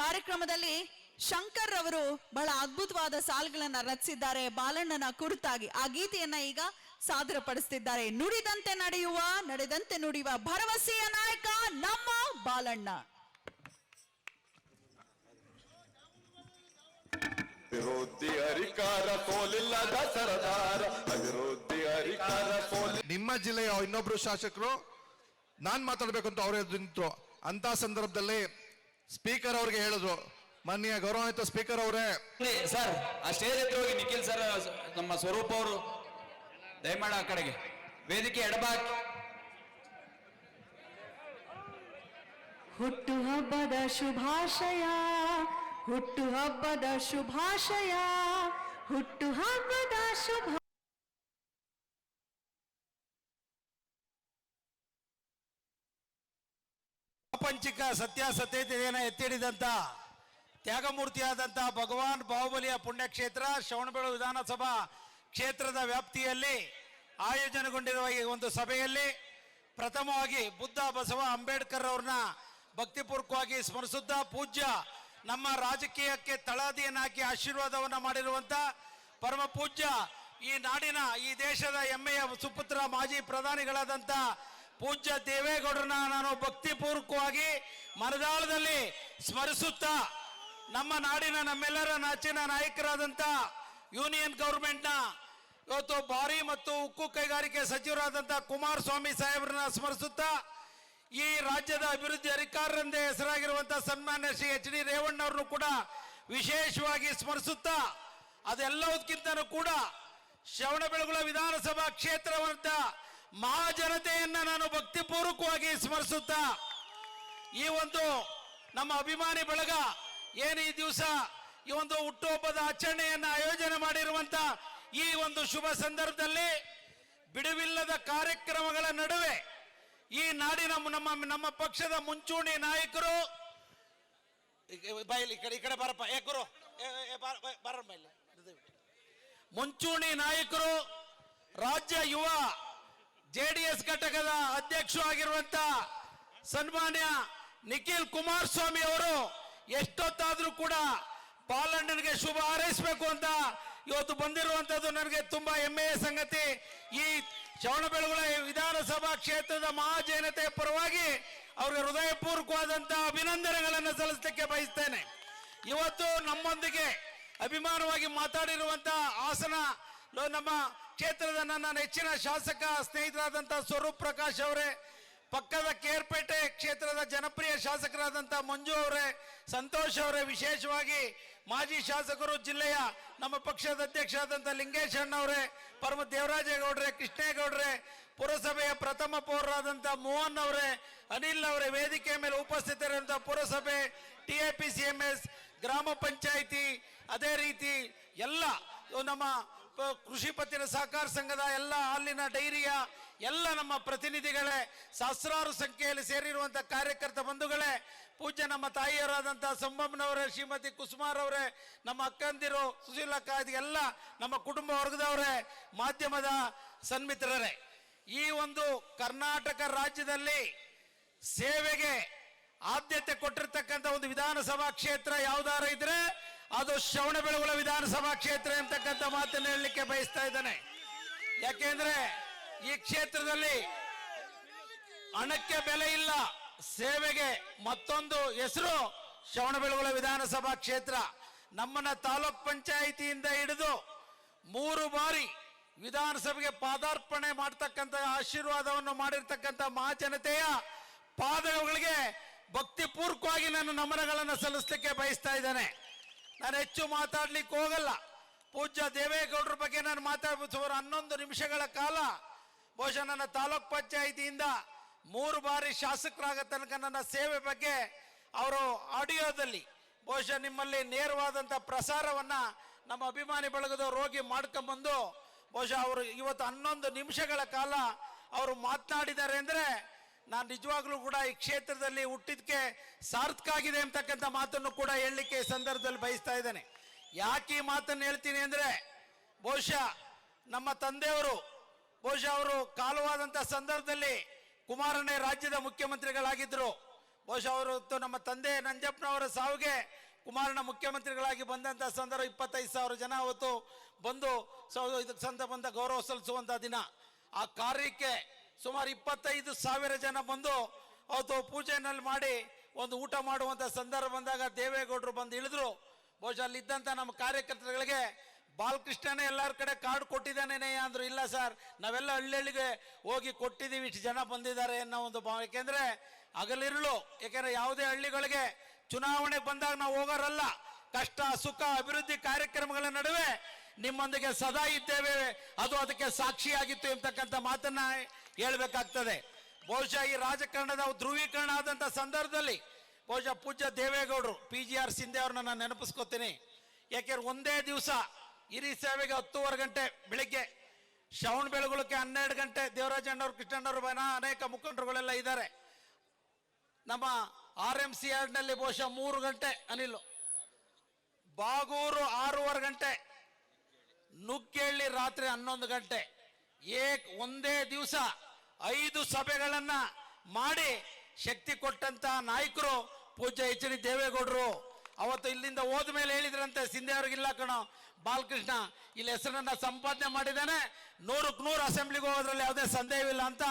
ಕಾರ್ಯಕ್ರಮದಲ್ಲಿ ಶಂಕರ್ ಅವರು ಬಹಳ ಅದ್ಭುತವಾದ ಸಾಲುಗಳನ್ನ ರಚಿಸಿದ್ದಾರೆ ಬಾಲಣ್ಣನ ಕುರಿತಾಗಿ. ಆ ಗೀತೆಯನ್ನ ಈಗ ಸಾದರಪಡಿಸ್ತಿದ್ದಾರೆ. ನುಡಿದಂತೆ ನಡೆಯುವ ನಡೆದಂತೆ ನುಡಿಯುವ ಭರವಸೆಯ ನಾಯಕ ನಮ್ಮ ಬಾಲಣ್ಣ. ಅಭಿವೃದ್ಧಿ ಅಧಿಕಾರ ಸೋಲಿಲ್ಲದ ಸರದಾರ. ಅಭಿವೃದ್ಧಿ ಅಧಿಕಾರ ಸೋಲಿ ನಿಮ್ಮ ಜಿಲ್ಲೆಯ ಇನ್ನೊಬ್ರು ಶಾಸಕರು ನಾನ್ ಮಾತಾಡ್ಬೇಕು ಅಂತ ಅವರೇ ನಿಂತರು. ಅಂತ ಸಂದರ್ಭದಲ್ಲಿ ಸ್ಪೀಕರ್ ಅವ್ರಿಗೆ ಹೇಳಿದ್ರು. ಮಾನ್ಯ ಗೌರವಾನ್ವಿತ ಸ್ಪೀಕರ್ ಅವರೇ. ಸರ್ ಆ ಸ್ಟೇಜ್ ಹತ್ರ ಹೋಗಿ ನಿಖಿಲ್ ಸರ್ ನಮ್ಮ ಸ್ವರೂಪ ಅವರು ದಯಮಾಡ ಆ ಕಡೆಗೆ. ವೇದಿಕೆ ಎಡಬಾಕಿ ಹುಟ್ಟು ಹಬ್ಬದ ಶುಭಾಶಯ ಹುಟ್ಟು ಹಬ್ಬದ ಶುಭಾಶಯ ಹುಟ್ಟು ಹಬ್ಬದ ಶುಭ ಸತ್ಯಾಸತ್ಯತೆಯನ್ನು ಎತ್ತಿಡಿದಂತ ತ್ಯಾಗಮೂರ್ತಿಯಾದಂತಹ ಭಗವಾನ್ ಬಾಹುಬಲಿಯ ಪುಣ್ಯಕ್ಷೇತ್ರ ಶ್ರವಣಬೆಳಗೊಳ ವಿಧಾನಸಭಾ ಕ್ಷೇತ್ರದ ವ್ಯಾಪ್ತಿಯಲ್ಲಿ ಆಯೋಜನೆಗೊಂಡಿರುವ ಈ ಒಂದು ಸಭೆಯಲ್ಲಿ ಪ್ರಥಮವಾಗಿ ಬುದ್ಧ ಬಸವ ಅಂಬೇಡ್ಕರ್ ಅವ್ರನ್ನ ಭಕ್ತಿಪೂರ್ವಕವಾಗಿ ಸ್ಮರಿಸುತ್ತಾ ಪೂಜ್ಯ ನಮ್ಮ ರಾಜಕೀಯಕ್ಕೆ ತಳಹದಿಯನ್ನು ಹಾಕಿ ಆಶೀರ್ವಾದವನ್ನು ಮಾಡಿರುವಂಥ ಪರಮ ಪೂಜ್ಯ ಈ ನಾಡಿನ ಈ ದೇಶದ ಹೆಮ್ಮೆಯ ಸುಪುತ್ರ ಮಾಜಿ ಪ್ರಧಾನಿಗಳಾದಂಥ ಪೂಜ್ಯ ದೇವೇಗೌಡರನ್ನ ನಾನು ಭಕ್ತಿಪೂರ್ವಕವಾಗಿ ಮರದಾಳದಲ್ಲಿ ಸ್ಮರಿಸುತ್ತಾ ನಮ್ಮ ನಾಡಿನ ನಮ್ಮೆಲ್ಲರ ನಾಚಿನ ನಾಯಕರಾದಂಥ ಯೂನಿಯನ್ ಗೌರ್ಮೆಂಟ್ನ ಇವತ್ತು ಭಾರಿ ಮತ್ತು ಉಕ್ಕು ಕೈಗಾರಿಕೆ ಸಚಿವರಾದಂಥ ಕುಮಾರಸ್ವಾಮಿ ಸಾಹೇಬ್ರನ್ನ ಸ್ಮರಿಸುತ್ತಾ ಈ ರಾಜ್ಯದ ಅಭಿವೃದ್ಧಿ ಅಧಿಕಾರರೆಂದೇ ಹೆಸರಾಗಿರುವಂಥ ಸನ್ಮಾನ್ಯ ಶ್ರೀ ಎಚ್ ಡಿ ರೇವಣ್ಣವ್ರನ್ನು ಕೂಡ ವಿಶೇಷವಾಗಿ ಸ್ಮರಿಸುತ್ತಾ ಅದೆಲ್ಲದಕ್ಕಿಂತನೂ ಕೂಡ ಶ್ರವಣಬೆಳಗುಳ ವಿಧಾನಸಭಾ ಕ್ಷೇತ್ರವಂತ ಮಹಾಜನತೆಯನ್ನ ನಾನು ಭಕ್ತಿಪೂರ್ವಕವಾಗಿ ಸ್ಮರಿಸುತ್ತಾ ಈ ಒಂದು ನಮ್ಮ ಅಭಿಮಾನಿ ಬಳಗ ಏನು ಈ ದಿವಸ ಈ ಒಂದು ಹುಟ್ಟುಹಬ್ಬದ ಆಚರಣೆಯನ್ನು ಆಯೋಜನೆ ಮಾಡಿರುವಂತ ಈ ಒಂದು ಶುಭ ಸಂದರ್ಭದಲ್ಲಿ ಬಿಡುವಿಲ್ಲದ ಕಾರ್ಯಕ್ರಮಗಳ ನಡುವೆ ಈ ನಾಡಿನ ನಮ್ಮ ನಮ್ಮ ಪಕ್ಷದ ಮುಂಚೂಣಿ ನಾಯಕರು ಬಯಲಿ, ಈ ಕಡೆ ಈ ಕಡೆ ಬರಪ್ಪ ಏ, ಗುರು ಬಾರ-. ಮುಂಚೂಣಿ ನಾಯಕರು, ರಾಜ್ಯ ಯುವ ಜೆ ಡಿ ಎಸ್ ಘಟಕದ ಸನ್ಮಾನ್ಯ ನಿಖಿಲ್ ಕುಮಾರಸ್ವಾಮಿ ಅವರು ಎಷ್ಟೊತ್ತಾದ್ರೂ ಕೂಡ ಬಾಲಣ್ಣನಿಗೆ ಶುಭ ಹಾರೈಸಬೇಕು ಅಂತ ಇವತ್ತು ಬಂದಿರುವಂತದ್ದು ನನಗೆ ತುಂಬಾ ಹೆಮ್ಮೆಯ ಸಂಗತಿ. ಈ ಶ್ರವಣಬೆಳಗೊಳ ವಿಧಾನಸಭಾ ಕ್ಷೇತ್ರದ ಮಹಾಜನತೆ ಪರವಾಗಿ ಅವರಿಗೆ ಹೃದಯಪೂರ್ವಕವಾದಂತಹ ಅಭಿನಂದನೆಗಳನ್ನು ಸಲ್ಲಿಸಲಿಕ್ಕೆ ಬಯಸ್ತೇನೆ. ಇವತ್ತು ನಮ್ಮೊಂದಿಗೆ ಅಭಿಮಾನವಾಗಿ ಮಾತಾಡಿರುವಂತಹ ಹಾಸನ, ನಮ್ಮ ಕ್ಷೇತ್ರದ ನನ್ನ ನೆಚ್ಚಿನ ಶಾಸಕ ಸ್ನೇಹಿತರಾದಂಥ ಸ್ವರೂಪ್ ಪ್ರಕಾಶ್ ಅವರೇ, ಪಕ್ಕದ ಕೇರ್ಪೇಟೆ ಕ್ಷೇತ್ರದ ಜನಪ್ರಿಯ ಶಾಸಕರಾದಂಥ ಮಂಜು ಅವರೇ, ಸಂತೋಷ್ ಅವರೇ, ವಿಶೇಷವಾಗಿ ಮಾಜಿ ಶಾಸಕರು ಜಿಲ್ಲೆಯ ನಮ್ಮ ಪಕ್ಷದ ಅಧ್ಯಕ್ಷರಾದಂಥ ಲಿಂಗೇಶ್ ಅಣ್ಣವರೇ ಪರಮ ದೇವರಾಜೇಗೌಡ್ರೆ, ಕೃಷ್ಣೇಗೌಡ್ರೆ, ಪುರಸಭೆಯ ಪ್ರಥಮ ಪೌರರಾದಂಥ ಮೋಹನ್ ಅವರೇ, ಅನಿಲ್ ಅವರೇ ವೇದಿಕೆ ಮೇಲೆ ಉಪಸ್ಥಿತರಿರುವಂಥ ಪುರಸಭೆ T A P C M S ಗ್ರಾಮ ಪಂಚಾಯಿತಿ, ಅದೇ ರೀತಿ ಎಲ್ಲ ನಮ್ಮ ಕೃಷಿ ಪತ್ತಿನ ಸಹಕಾರ ಸಂಘದ ಎಲ್ಲ ಅಲ್ಲಿನ ಡೈರಿಯ ಎಲ್ಲ ನಮ್ಮ ಪ್ರತಿನಿಧಿಗಳೇ, ಸಹಸ್ರಾರು ಸಂಖ್ಯೆಯಲ್ಲಿ ಸೇರಿರುವಂಥ ಕಾರ್ಯಕರ್ತ ಬಂಧುಗಳೇ, ಪೂಜ್ಯ ನಮ್ಮ ತಾಯಿಯರಾದಂಥ ಸಂಬಮ್ಮನವರೇ ಶ್ರೀಮತಿ ಕುಸುಮಾರ್ ಅವರೇ, ನಮ್ಮ ಅಕ್ಕಂದಿರು ಸುಶೀಲಕ್ಕ ಎಲ್ಲ ನಮ್ಮ ಕುಟುಂಬ ವರ್ಗದವರೇ, ಮಾಧ್ಯಮದ ಸನ್ಮಿತ್ರರೇ. ಈ ಒಂದು ಕರ್ನಾಟಕ ರಾಜ್ಯದಲ್ಲಿ ಸೇವೆಗೆ ಆದ್ಯತೆ ಕೊಟ್ಟಿರ್ತಕ್ಕಂಥ ಒಂದು ವಿಧಾನಸಭಾ ಕ್ಷೇತ್ರ ಯಾವ್ದಾರ ಇದ್ರೆ ಅದು ಶ್ರವಣಬೆಳಗೊಳ ವಿಧಾನಸಭಾ ಕ್ಷೇತ್ರ ಎಂತಕ್ಕಂಥ ಮಾತನ್ನು ಹೇಳಲಿಕ್ಕೆ ಬಯಸ್ತಾ ಇದ್ದಾನೆ. ಯಾಕೆಂದ್ರೆ ಈ ಕ್ಷೇತ್ರದಲ್ಲಿ ಹಣಕ್ಕೆ ಬೆಲೆ ಇಲ್ಲ, ಸೇವೆಗೆ ಮತ್ತೊಂದು ಹೆಸರು ಶ್ರವಣಬೆಳಗೊಳ ವಿಧಾನಸಭಾ ಕ್ಷೇತ್ರ. ನಮ್ಮನ್ನ ತಾಲೂಕ್ ಪಂಚಾಯಿತಿಯಿಂದ ಹಿಡಿದು ಮೂರು ಬಾರಿ ವಿಧಾನಸಭೆಗೆ ಪಾದಾರ್ಪಣೆ ಮಾಡ್ತಕ್ಕಂಥ ಆಶೀರ್ವಾದವನ್ನು ಮಾಡಿರ್ತಕ್ಕಂಥ ಮಹಾಜನತೆಯ ಪಾದಗಳಿಗೆ ಭಕ್ತಿಪೂರ್ವಕವಾಗಿ ನಾನು ನಮನಗಳನ್ನು ಸಲ್ಲಿಸಲಿಕ್ಕೆ ಬಯಸ್ತಾ ಇದ್ದೇನೆ. ನಾನು ಹೆಚ್ಚು ಮಾತಾಡ್ಲಿಕ್ಕೆ ಹೋಗಲ್ಲ. ಪೂಜ್ಯ ದೇವೇಗೌಡರ ಬಗ್ಗೆ ನಾನು ಮಾತಾಡ್ಬೋದು ಹನ್ನೊಂದು ನಿಮಿಷಗಳ ಕಾಲ ಬಹುಶಃ ನನ್ನ ತಾಲೂಕ್ ಪಂಚಾಯಿತಿಯಿಂದ ಮೂರು ಬಾರಿ ಶಾಸಕರಾಗ ತನಕ ನನ್ನ ಸೇವೆ ಬಗ್ಗೆ ಅವರು ಆಡಿಯೋದಲ್ಲಿ ಬಹುಶಃ ನಿಮ್ಮಲ್ಲಿ ನೇರವಾದಂಥ ಪ್ರಸಾರವನ್ನ ನಮ್ಮ ಅಭಿಮಾನಿ ಬಳಗದವ್ರು ಹೋಗಿ ಮಾಡ್ಕೊಂಬಂದು ಬಹುಶಃ ಅವರು ಇವತ್ತು ಹನ್ನೊಂದು ನಿಮಿಷಗಳ ಕಾಲ ಅವರು ಮಾತನಾಡಿದ್ದಾರೆ ಅಂದರೆ ನಾನು ನಿಜವಾಗ್ಲೂ ಕೂಡ ಈ ಕ್ಷೇತ್ರದಲ್ಲಿ ಹುಟ್ಟಿದ್ಕೆ ಸಾರ್ಥಕ ಆಗಿದೆ ಅಂತಕ್ಕಂಥ ಮಾತನ್ನು ಕೂಡ ಹೇಳಲಿಕ್ಕೆ ಸಂದರ್ಭದಲ್ಲಿ ಬಯಸ್ತಾ ಇದ್ದೇನೆ. ಯಾಕೆ ಈ ಮಾತನ್ನು ಹೇಳ್ತೀನಿ ಅಂದರೆ, ಬಹುಶಃ ನಮ್ಮ ತಂದೆಯವರು, ಬಹುಶಃ ಅವರು ಕಾಲವಾದಂಥ ಸಂದರ್ಭದಲ್ಲಿ ಕುಮಾರನೇ ರಾಜ್ಯದ ಮುಖ್ಯಮಂತ್ರಿಗಳಾಗಿದ್ದರು. ಬಹುಶಃ ಅವರು ನಮ್ಮ ತಂದೆ ನಂಜಪ್ಪನವರ ಸಾವಿಗೆ ಕುಮಾರಣ್ಣ ಮುಖ್ಯಮಂತ್ರಿಗಳಾಗಿ ಬಂದಂಥ ಸಂದರ್ಭ ಇಪ್ಪತ್ತೈದು ಸಾವಿರ ಜನ ಅವತ್ತು ಬಂದು ಇದಕ್ಕೆ ಸಂದ ಬಂದ ಗೌರವ ಸಲ್ಲಿಸುವಂಥ ದಿನ. ಆ ಕಾರ್ಯಕ್ಕೆ ಸುಮಾರು ಇಪ್ಪತ್ತೈದು ಸಾವಿರ ಜನ ಬಂದು ಅವತ್ತು ಪೂಜೆನಲ್ಲಿ ಮಾಡಿ ಒಂದು ಊಟ ಮಾಡುವಂಥ ಸಂದರ್ಭ ಬಂದಾಗ ದೇವೇಗೌಡರು ಬಂದು ಇಳಿದ್ರು. ಬಹುಶಃ ಅಲ್ಲಿದ್ದಂಥ ನಮ್ಮ ಕಾರ್ಯಕರ್ತರುಗಳಿಗೆ, ಬಾಲಕೃಷ್ಣನೇ, ಎಲ್ಲರ ಕಡೆ ಕಾರ್ಡ್ ಕೊಟ್ಟಿದ್ದಾನೇನೇ ಅಂದ್ರು, ಇಲ್ಲ ಸರ್, ನಾವೆಲ್ಲ ಹಳ್ಳಿಗೆ ಹೋಗಿ ಕೊಟ್ಟಿದ್ದೀವಿ, ಇಷ್ಟು ಜನ ಬಂದಿದ್ದಾರೆ ಅನ್ನೋ ಒಂದು ಭಾವ. ಯಾಕೆಂದ್ರೆ ಹಗಲಿರುಳು ಯಾಕೆಂದ್ರೆ ಯಾವುದೇ ಹಳ್ಳಿಗಳಿಗೆ ಚುನಾವಣೆ ಬಂದಾಗ ನಾವು ಹೋಗೋರಲ್ಲ. ಕಷ್ಟ, ಸುಖ, ಅಭಿವೃದ್ಧಿ ಕಾರ್ಯಕ್ರಮಗಳ ನಡುವೆ ನಿಮ್ಮೊಂದಿಗೆ ಸದಾ ಇದ್ದೇವೆ. ಅದು ಅದಕ್ಕೆ ಸಾಕ್ಷಿಯಾಗಿತ್ತು ಎಂಬತಕ್ಕಂಥ ಮಾತನ್ನ ಹೇಳ್ಬೇಕಾಗ್ತದೆ ಬಹುಶಃ ಈ ರಾಜಕಾರಣದ ಧ್ರುವೀಕರಣ ಆದಂಥ ಸಂದರ್ಭದಲ್ಲಿ ಬಹುಶಃ ಪೂಜ್ಯ ದೇವೇಗೌಡರು ಪಿ ಜಿ ಆರ್ ಸಿಂಧೆ ಅವ್ರನ್ನ ನಾನು ನೆನಪಿಸ್ಕೋತೀನಿ. ಯಾಕೆಂದ್ರೆ ಒಂದೇ ದಿವಸ ಹಿರಿ ಸೇವೆಗೆ ಹತ್ತೂವರೆ ಗಂಟೆ ಬೆಳಿಗ್ಗೆ, ಶ್ರವಣ ಬೆಳಗುಳಕ್ಕೆ ಹನ್ನೆರಡು ಗಂಟೆ ದೇವರಾಜಣ್ಣವ್ರು ಕೃಷ್ಣಣ್ಣವ್ರು ಬನ ಅನೇಕ ಮುಖಂಡರುಗಳೆಲ್ಲ ಇದ್ದಾರೆ. ನಮ್ಮ ಆರ್ ಎಂ ಸಿ ನಲ್ಲಿ ಬಹುಶಃ ಮೂರು ಗಂಟೆ ಅನಿಲ್. ಬಾಗೂರು ಆರೂವರೆ ಗಂಟೆ ನುಗ್ಗೇಳಿ ರಾತ್ರಿ ಹನ್ನೊಂದು ಗಂಟೆ. ಏಕ್ ಒಂದೇ ದಿವಸ ಐದು ಸಭೆಗಳನ್ನ ಮಾಡಿ ಶಕ್ತಿ ಕೊಟ್ಟಂತ ನಾಯಕರು ಪೂಜ್ಯ ಎಚ್ ಡಿ ದೇವೇಗೌಡರು. ಅವತ್ತು ಇಲ್ಲಿಂದ ಹೋದ ಮೇಲೆ ಹೇಳಿದ್ರಂತೆ, ಸಿಂಧೆ ಅವ್ರಿಗಿಲ್ಲ ಕಣೋ, ಬಾಲಕೃಷ್ಣ, ಇಲ್ಲಿ ಹೆಸರನ್ನ ಸಂಪಾದನೆ ಮಾಡಿದ್ದಾನೆ. ನೂರಕ್ಕೆ ನೂರು ಅಸೆಂಬ್ಲಿಗೆ ಹೋಗೋದ್ರಲ್ಲಿ ಯಾವುದೇ ಸಂದೇಹವಿಲ್ಲ ಅಂತ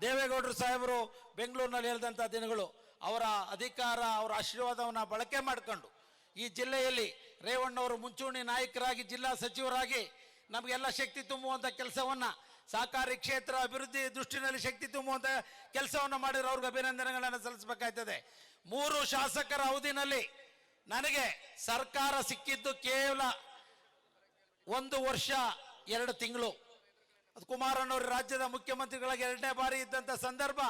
ದೇವೇಗೌಡರು ಸಾಹೇಬರು ಬೆಂಗಳೂರಿನಲ್ಲಿ ಹೇಳಿದಂಥ ದಿನಗಳು. ಅವರ ಅಧಿಕಾರ, ಅವರ ಆಶೀರ್ವಾದವನ್ನ ಬಳಕೆ ಮಾಡಿಕೊಂಡು ಈ ಜಿಲ್ಲೆಯಲ್ಲಿ ರೇವಣ್ಣವರು ಮುಂಚೂಣಿ ನಾಯಕರಾಗಿ, ಜಿಲ್ಲಾ ಸಚಿವರಾಗಿ ನಮಗೆಲ್ಲ ಶಕ್ತಿ ತುಂಬುವಂತ ಕೆಲಸವನ್ನ ಸಹಕಾರಿ ಕ್ಷೇತ್ರ ಅಭಿವೃದ್ಧಿ ದೃಷ್ಟಿನಲ್ಲಿ ಶಕ್ತಿ ತುಂಬುವಂತ ಕೆಲಸವನ್ನ ಮಾಡಿರೋ ಅವ್ರಿಗೆ ಅಭಿನಂದನೆಗಳನ್ನು ಸಲ್ಲಿಸಬೇಕಾಯ್ತದೆ. ಮೂರು ಶಾಸಕರ ಅವಧಿನಲ್ಲಿ ನನಗೆ ಸರ್ಕಾರ ಸಿಕ್ಕಿದ್ದು ಕೇವಲ ಒಂದು ವರ್ಷ, ಎರಡು ತಿಂಗಳು. ಅದು ಕುಮಾರಣ್ಣವರು ರಾಜ್ಯದ ಮುಖ್ಯಮಂತ್ರಿಗಳಾಗಿ ಎರಡನೇ ಬಾರಿ ಇದ್ದಂಥ ಸಂದರ್ಭ,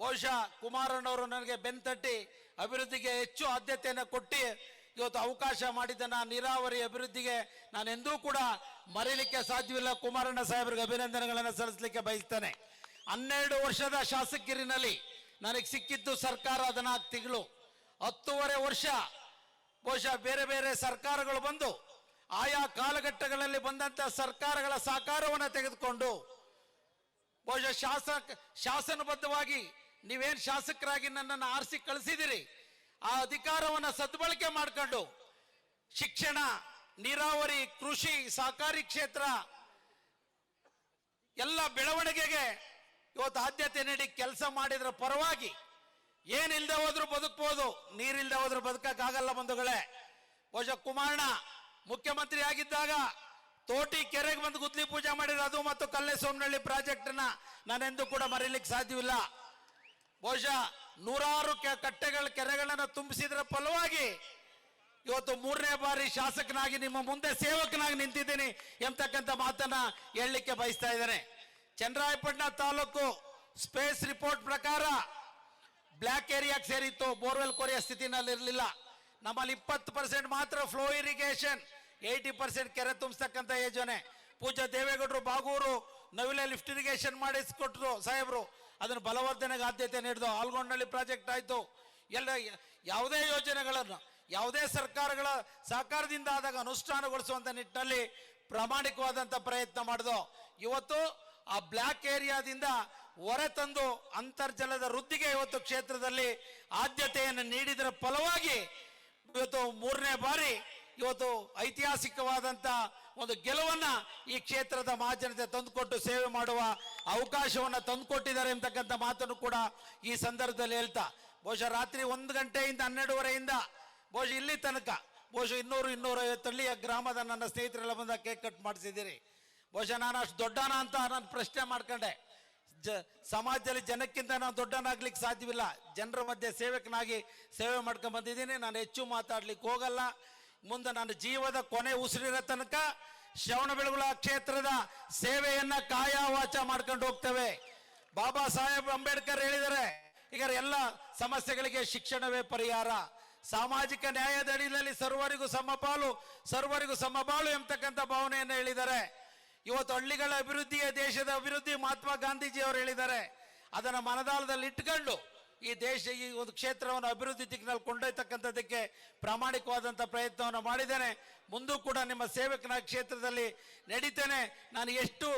ಬಹುಶಃ ಕುಮಾರಣ್ಣವರು ನನಗೆ ಬೆನ್ತಟ್ಟಿ ಅಭಿವೃದ್ಧಿಗೆ ಹೆಚ್ಚು ಆದ್ಯತೆಯನ್ನು ಕೊಟ್ಟು ಇವತ್ತು ಅವಕಾಶ ಮಾಡಿದ್ದ ನಾನು ನೀರಾವರಿ ಅಭಿವೃದ್ಧಿಗೆ ನಾನೆಂದೂ ಕೂಡ ಮರೀಲಿಕ್ಕೆ ಸಾಧ್ಯವಿಲ್ಲ. ಕುಮಾರಣ್ಣ ಸಾಹೇಬರಿಗೆ ಅಭಿನಂದನೆಗಳನ್ನು ಸಲ್ಲಿಸಲಿಕ್ಕೆ ಬಯಸ್ತೇನೆ. ಹನ್ನೆರಡು ವರ್ಷದ ಶಾಸಕಿರಿನಲ್ಲಿ ನನಗೆ ಸಿಕ್ಕಿದ್ದು ಸರ್ಕಾರ ಹದಿನಾಲ್ಕು ತಿಂಗಳು. ಹತ್ತೂವರೆ ವರ್ಷ ಬಹುಶಃ ಬೇರೆ ಬೇರೆ ಸರ್ಕಾರಗಳು ಬಂದು ಆಯಾ ಕಾಲಘಟ್ಟಗಳಲ್ಲಿ ಬಂದಂತ ಸರ್ಕಾರಗಳ ಸಹಕಾರವನ್ನು ತೆಗೆದುಕೊಂಡು ಬಹುಶಃ ಶಾಸಕ ಶಾಸನಬದ್ಧವಾಗಿ ನೀವೇನ್ ಶಾಸಕರಾಗಿ ನನ್ನನ್ನು ಆರಿಸಿ ಕಳಿಸಿದಿರಿ, ಆ ಅಧಿಕಾರವನ್ನ ಸದ್ಬಳಕೆ ಮಾಡ್ಕೊಂಡು ಶಿಕ್ಷಣ ನೀರಾವರಿ, ಕೃಷಿ, ಸಹಕಾರಿ ಕ್ಷೇತ್ರ ಎಲ್ಲ ಬೆಳವಣಿಗೆಗೆ ಇವತ್ತು ಆದ್ಯತೆ ನೀಡಿ ಕೆಲಸ ಮಾಡಿದ್ರ ಪರವಾಗಿ ಏನಿಲ್ದೆ ಹೋದ್ರು ಬದುಕ್ಬೋದು ನೀರಿಲ್ದೆ ಹೋದ್ರು ಬದುಕಕ್ಕಾಗಲ್ಲ ಬಂಧುಗಳೇ. ಬಹುಶಃ ಕುಮಾರಣ್ಣ ಮುಖ್ಯಮಂತ್ರಿ ಆಗಿದ್ದಾಗ ತೋಟಿ ಕೆರೆಗೆ ಬಂದು ಗುದ್ಲಿ ಪೂಜೆ ಮಾಡಿದ್ರು ಅದು ಮತ್ತು ಕಲ್ಲೆ ಸೋಮನಹಳ್ಳಿ ಪ್ರಾಜೆಕ್ಟ್ನ ನಾನೆಂದೂ ಕೂಡ ಮರೀಲಿಕ್ಕೆ ಸಾಧ್ಯವಿಲ್ಲ. ಬಹುಶಃ ನೂರಾರು ಕಟ್ಟೆಗಳ ಕೆರೆಗಳನ್ನ ತುಂಬಿಸಿದ್ರ ಫಲವಾಗಿ ಇವತ್ತು ಮೂರನೇ ಬಾರಿ ಶಾಸಕನಾಗಿ ನಿಮ್ಮ ಮುಂದೆ ಸೇವಕನಾಗಿ ನಿಂತಿದ್ದೀನಿ ಎಂಬತಕ್ಕಂಥ ಮಾತನ್ನ ಹೇಳಲಿಕ್ಕೆ ಬಯಸ್ತಾ ಇದ್ದೇನೆ. ಚನ್ನರಾಯಪಟ್ಟಣ ತಾಲೂಕು ಸ್ಪೇಸ್ ರಿಪೋರ್ಟ್ ಪ್ರಕಾರ ಬ್ಲ್ಯಾಕ್ ಏರಿಯಾಗೆ ಸೇರಿತ್ತು. ಬೋರ್ವೆಲ್ ಕೊರೆಯ ಸ್ಥಿತಿನಲ್ಲಿ ಇರಲಿಲ್ಲ ನಮ್ಮಲ್ಲಿ ಇಪ್ಪತ್ತು ಪರ್ಸೆಂಟ್ ಮಾತ್ರ ಫ್ಲೋ ಇರಿಗೇಷನ್ ಏಯ್ಟಿ ಪರ್ಸೆಂಟ್ ಕೆರೆ ತುಂಬಿಸ್ತಕ್ಕಂಥ ಯೋಜನೆ. ಪೂಜಾ ದೇವೇಗೌಡರು ಬಾಗೂರು ನವಿಲೆ ಲಿಫ್ಟ್ ಇರಿಗೇಷನ್ ಮಾಡಿಸ್ಕೊಟ್ರು ಸಾಹೇಬರು. ಅದನ್ನು ಬಲವರ್ಧನೆಗೆ ಆದ್ಯತೆ ನೀಡಿದ್ರು ಆಲ್ಗೊಂಡಳ್ಳಿ ಪ್ರಾಜೆಕ್ಟ್ ಆಯಿತು. ಎಲ್ಲ ಯಾವುದೇ ಯೋಜನೆಗಳನ್ನು ಯಾವುದೇ ಸರ್ಕಾರಗಳ ಸಹಕಾರದಿಂದ ಆದಾಗ ಅನುಷ್ಠಾನಗೊಳಿಸುವಂತ ನಿಟ್ಟಿನಲ್ಲಿ ಪ್ರಾಮಾಣಿಕವಾದಂಥ ಪ್ರಯತ್ನ ಮಾಡಿದೋ. ಇವತ್ತು ಆ ಬ್ಲ್ಯಾಕ್ ಏರಿಯಾದಿಂದ ಹೊರ ತಂದು ಅಂತರ್ಜಲದ ವೃದ್ಧಿಗೆ ಇವತ್ತು ಕ್ಷೇತ್ರದಲ್ಲಿ ಆದ್ಯತೆಯನ್ನು ನೀಡಿದರ ಫಲವಾಗಿ ಇವತ್ತು ಮೂರನೇ ಬಾರಿ ಇವತ್ತು ಐತಿಹಾಸಿಕವಾದಂತ ಒಂದು ಗೆಲುವನ್ನ ಈ ಕ್ಷೇತ್ರದ ಮಹಾಜನತೆ ತಂದುಕೊಟ್ಟು ಸೇವೆ ಮಾಡುವ ಅವಕಾಶವನ್ನ ತಂದುಕೊಟ್ಟಿದ್ದಾರೆ ಎಂಬತಕ್ಕಂಥ ಮಾತನ್ನು ಕೂಡ ಈ ಸಂದರ್ಭದಲ್ಲಿ ಹೇಳ್ತಾ. ಬಹುಶಃ ರಾತ್ರಿ ಒಂದು ಗಂಟೆಯಿಂದ ಹನ್ನೆರಡುವರೆಯಿಂದ ಬಹುಶಃ ಇಲ್ಲಿ ತನಕ. ಬಹುಶಃ ಇನ್ನೂರು ಇನ್ನೂರೈವತ್ತು ಹಳ್ಳಿಯ ಗ್ರಾಮದ ನನ್ನ ಸ್ನೇಹಿತರೆಲ್ಲ ಬಂದ ಕೇಕ್ ಕಟ್ ಮಾಡಿಸಿದ್ದೀರಿ. ಬಹುಶಃ ನಾನು ಅಷ್ಟು ದೊಡ್ಡನ ಅಂತ ನಾನು ಪ್ರಶ್ನೆ ಮಾಡ್ಕೊಂಡೆ. ಜ, ಸಮಾಜದಲ್ಲಿ ಜನಕ್ಕಿಂತ ನಾನು ದೊಡ್ಡನಾಗ್ಲಿಕ್ಕೆ ಸಾಧ್ಯವಿಲ್ಲ. ಜನರ ಮಧ್ಯೆ ಸೇವಕನಾಗಿ ಸೇವೆ ಮಾಡ್ಕೊಂಡು ಬಂದಿದ್ದೀನಿ. ನಾನು ಹೆಚ್ಚು ಮಾತಾಡ್ಲಿಕ್ಕೆ ಹೋಗಲ್ಲ. ಮುಂದೆ ನನ್ನ ಜೀವದ ಕೊನೆ ಉಸಿರಿರೋ ತನಕ ಶ್ರವಣ ಬೆಳಗುಳ ಕ್ಷೇತ್ರದ ಸೇವೆಯನ್ನು ಕಾಯ ವಾಚ ಮಾಡ್ಕೊಂಡು ಹೋಗ್ತೇವೆ. ಬಾಬಾ ಸಾಹೇಬ್ ಅಂಬೇಡ್ಕರ್ ಹೇಳಿದರೆ ಈಗ ಎಲ್ಲ ಸಮಸ್ಯೆಗಳಿಗೆ ಶಿಕ್ಷಣವೇ ಪರಿಹಾರ. ಸಾಮಾಜಿಕ ನ್ಯಾಯದ ಅಡಿಯಲ್ಲಿ ಸರ್ವರಿಗೂ ಸಮಪಾಲು, ಸರ್ವರಿಗೂ ಸಮಬಾಳು ಎಂಬತಕ್ಕಂಥ ಭಾವನೆಯನ್ನು ಹೇಳಿದ್ದಾರೆ. ಇವತ್ತು ಹಳ್ಳಿಗಳ ಅಭಿವೃದ್ಧಿಯ ದೇಶದ ಅಭಿವೃದ್ಧಿ ಮಹಾತ್ಮ ಗಾಂಧೀಜಿ ಅವರು ಹೇಳಿದ್ದಾರೆ. ಅದನ್ನು ಮನದಾಳದಲ್ಲಿ ಇಟ್ಕೊಂಡು ಈ ದೇಶ, ಈ ಒಂದು ಕ್ಷೇತ್ರವನ್ನು ಅಭಿವೃದ್ಧಿ ದಿಕ್ಕಿನಲ್ಲಿ ಕೊಂಡೊಯ್ತಕ್ಕಂಥದ್ದಕ್ಕೆ ಪ್ರಾಮಾಣಿಕವಾದಂಥ ಪ್ರಯತ್ನವನ್ನು ಮಾಡಿದ್ದೇನೆ. ಮುಂದೂ ಕೂಡ ನಿಮ್ಮ ಸೇವಕನ ಕ್ಷೇತ್ರದಲ್ಲಿ ನಡೀತೇನೆ. ನಾನು ಎಷ್ಟು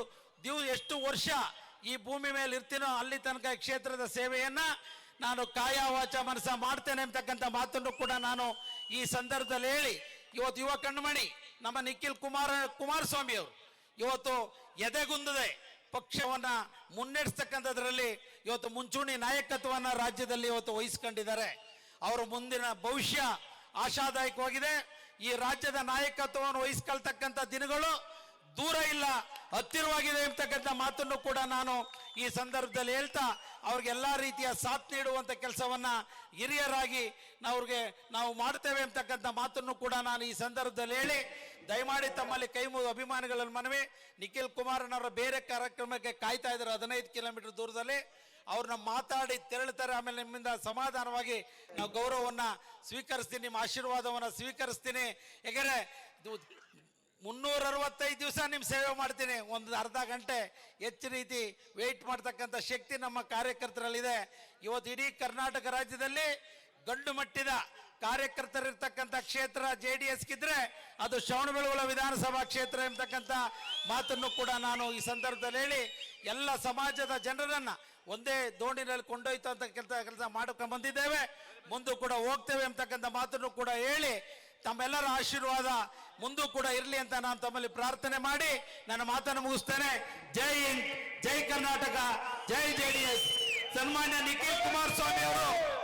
ದಿವ್, ಎಷ್ಟು ವರ್ಷ ಈ ಭೂಮಿ ಮೇಲೆ ಇರ್ತೀನೋ ಅಲ್ಲಿ ತನಕ ಕ್ಷೇತ್ರದ ಸೇವೆಯನ್ನ ನಾನು ಕಾಯವಾಚ ಮನಸ ಮಾಡ್ತೇನೆ ಅಂತಕ್ಕಂಥ ಮಾತನ್ನು ಕೂಡ ನಾನು ಈ ಸಂದರ್ಭದಲ್ಲಿ ಹೇಳಿ, ಇವತ್ತು ಯುವ ಕಣ್ಮಣಿ, ನಮ್ಮ ನಿಖಿಲ್ ಕುಮಾರ, ಕುಮಾರಸ್ವಾಮಿ ಅವರು ಇವತ್ತು ಎದೆಗುಂದದೆ ಪಕ್ಷವನ್ನ ಮುನ್ನಡೆಸ್ತಕ್ಕಂಥದ್ರಲ್ಲಿ ಇವತ್ತು ಮುಂಚೂಣಿ ನಾಯಕತ್ವವನ್ನ ರಾಜ್ಯದಲ್ಲಿ ಇವತ್ತು ವಹಿಸ್ಕೊಂಡಿದ್ದಾರೆ. ಅವರ ಮುಂದಿನ ಭವಿಷ್ಯ ಆಶಾದಾಯಕವಾಗಿದೆ. ಈ ರಾಜ್ಯದ ನಾಯಕತ್ವವನ್ನು ವಹಿಸ್ಕೊಳ್ತಕ್ಕಂಥ ದಿನಗಳು ದೂರ ಇಲ್ಲ, ಹತ್ತಿರವಾಗಿದೆ ಎಂಬತಕ್ಕಂಥ ಮಾತನ್ನು ಕೂಡ ನಾನು ಈ ಸಂದರ್ಭದಲ್ಲಿ ಹೇಳ್ತಾ ಅವ್ರಿಗೆ ಎಲ್ಲಾ ರೀತಿಯ ಸಾಥ್ ನೀಡುವಂಥ ಕೆಲಸವನ್ನು ಹಿರಿಯರಾಗಿ ಅವ್ರಿಗೆ ನಾವು ಮಾಡ್ತೇವೆ ಅಂತಕ್ಕಂಥ ಮಾತನ್ನು ಕೂಡ ನಾನು ಈ ಸಂದರ್ಭದಲ್ಲಿ ಹೇಳಿ, ದಯಮಾಡಿ ತಮ್ಮಲ್ಲಿ ಕೈ ಮುಗಿದು ಅಭಿಮಾನಿಗಳಲ್ಲಿ ಮನವಿ. ನಿಖಿಲ್ ಕುಮಾರನವರ ಬೇರೆ ಕಾರ್ಯಕ್ರಮಕ್ಕೆ ಕಾಯ್ತಾ ಇದ್ದಾರೆ ಹದಿನೈದು ಕಿಲೋಮೀಟರ್ ದೂರದಲ್ಲಿ. ಅವ್ರನ್ನ ಮಾತಾಡಿ ತೆರಳುತ್ತಾರೆ ಆಮೇಲೆ ನಿಮ್ಮಿಂದ ಸಮಾಧಾನವಾಗಿ ನಾವು ಗೌರವವನ್ನ ಸ್ವೀಕರಿಸ್ತೀನಿ, ನಿಮ್ಮ ಆಶೀರ್ವಾದವನ್ನ ಸ್ವೀಕರಿಸ್ತೀನಿ. ಯಾಕಂದ್ರೆ ಮುನ್ನೂರ ಅರವತ್ತೈದು ದಿವಸ ನಿಮ್ಮ ಸೇವೆ ಮಾಡ್ತೀನಿ. ಒಂದು ಅರ್ಧ ಗಂಟೆ ಹೆಚ್ಚು ರೀತಿ ವೆಯ್ಟ್ ಮಾಡ್ತಕ್ಕಂಥ ಶಕ್ತಿ ನಮ್ಮ ಕಾರ್ಯಕರ್ತರಲ್ಲಿದೆ. ಇವತ್ತು ಇಡೀ ಕರ್ನಾಟಕ ರಾಜ್ಯದಲ್ಲಿ ಗಂಡು ಮಟ್ಟಿದ ಕಾರ್ಯಕರ್ತರಿರ್ತಕ್ಕಂಥ ಕ್ಷೇತ್ರ ಜೆ ಡಿ ಎಸ್ಗಿದ್ರೆ ಅದು ಶ್ರವಣಬೆಳಗೊಳ ವಿಧಾನಸಭಾ ಕ್ಷೇತ್ರ ಎಂಬತಕ್ಕಂಥ ಮಾತನ್ನು ಕೂಡ ನಾನು ಈ ಸಂದರ್ಭದಲ್ಲಿ ಹೇಳಿ, ಎಲ್ಲ ಸಮಾಜದ ಜನರನ್ನು ಒಂದೇ ದೋಣಿನಲ್ಲಿ ಕೊಂಡೊಯ್ತು ಅಂತ ಕೆಲಸ ಮಾಡ್ಕೊಂಡು ಬಂದಿದ್ದೇವೆ. ಮುಂದೂ ಕೂಡ ಹೋಗ್ತೇವೆ ಅಂತಕ್ಕಂಥ ಮಾತನ್ನು ಕೂಡ ಹೇಳಿ ತಮ್ಮೆಲ್ಲರ ಆಶೀರ್ವಾದ ಮುಂದೂ ಕೂಡ ಇರಲಿ ಅಂತ ನಾನು ತಮ್ಮಲ್ಲಿ ಪ್ರಾರ್ಥನೆ ಮಾಡಿ ನನ್ನ ಮಾತನ್ನು ಮುಗಿಸ್ತೇನೆ. ಜೈ ಹಿಂದ್, ಜೈ ಕರ್ನಾಟಕ, ಜೈ ಜೆ ಡಿ ಎಸ್. ಸನ್ಮಾನ್ಯ ನಿಖಿಲ್ ಕುಮಾರಸ್ವಾಮಿ ಅವರು